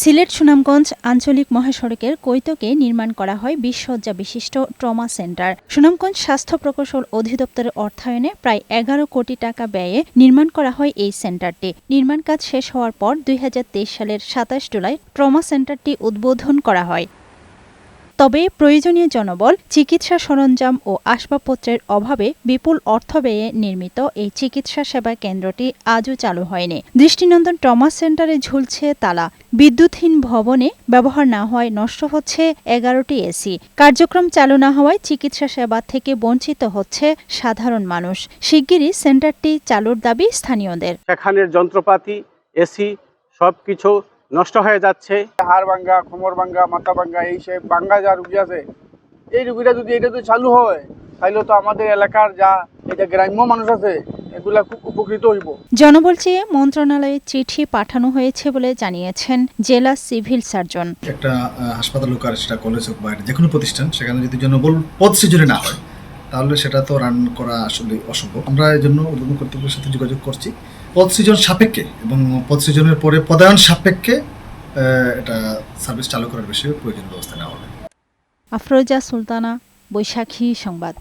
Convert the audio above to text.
সিলেট সুনামগঞ্জ আঞ্চলিক মহাসড়কের কৈতকে নির্মাণ করা হয় বিশ্বজ্জা বিশিষ্ট ট্রমা সেন্টার। সুনামগঞ্জ স্বাস্থ্য প্রকৌশল অধিদপ্তরের অর্থায়নে প্রায় এগারো কোটি টাকা ব্যয়ে নির্মাণ করা হয় এই সেন্টারটি। নির্মাণ কাজ শেষ হওয়ার পর দুই হাজার তেইশ সালের সাতাশ জুলাই ট্রমা সেন্টারটি উদ্বোধন করা হয়। তবে প্রয়োজনীয় জনবল, চিকিৎসা সরঞ্জাম ও আসবাবপত্রের অভাবে বিপুল অর্থ ব্যয়ে নির্মিত এই চিকিৎসা সেবা কেন্দ্রটি আজও চালু হয়নি। দৃষ্টিনন্দন ট্রমা সেন্টারে ঝুলছে তালা। বিদ্যুৎহীন ভবনে ব্যবহার না হওয়ায় নষ্ট হচ্ছে এগারোটি এসি। কার্যক্রম চালু না হওয়ায় চিকিৎসা সেবা থেকে বঞ্চিত হচ্ছে সাধারণ মানুষ। শিগগিরই সেন্টারটি চালুর দাবি স্থানীয়দের। সেখানের যন্ত্রপাতি, এসি সব কিছু নষ্ট হয়ে যাচ্ছে। হাড় ভাঙ্গা কোমর ভাঙ্গা মাথা ভাঙ্গা এই সে ভাঙ্গা যা রুগী আছে এই রুগীটা যদি এটা যদি চালু হয় তাহলে তো আমাদের এলাকার যা এটা গ্রাম্য মানুষ আছে এগুলা খুব উপকৃত হইব। জনবল চেয়ে মন্ত্রণালয়ে চিঠি পাঠানো হয়েছে বলে জানিয়েছেন জেলা সিভিল সার্জন। একটা হাসপাতাল হোক আর সেটা কলেজ হোক বা যে কোনো প্রতিষ্ঠান সেখানে যদি জনবল পদ সৃজনে না হয় তাহলে সেটা তো রান করা আসলে অসম্ভব। আমরা এই জন্য উদ্বোধন কর্তৃপক্ষের সাথে যোগাযোগ করছি। পদ সৃজন সাপেক্ষে এবং পদ সৃজনের পরে পদায়ন সাপেক্ষে এটা সার্ভিস চালু করার বিষয়ে প্রয়োজনীয় ব্যবস্থা নেওয়া হবে। আফরোজা সুলতানা বৈশাখী সংবাদ।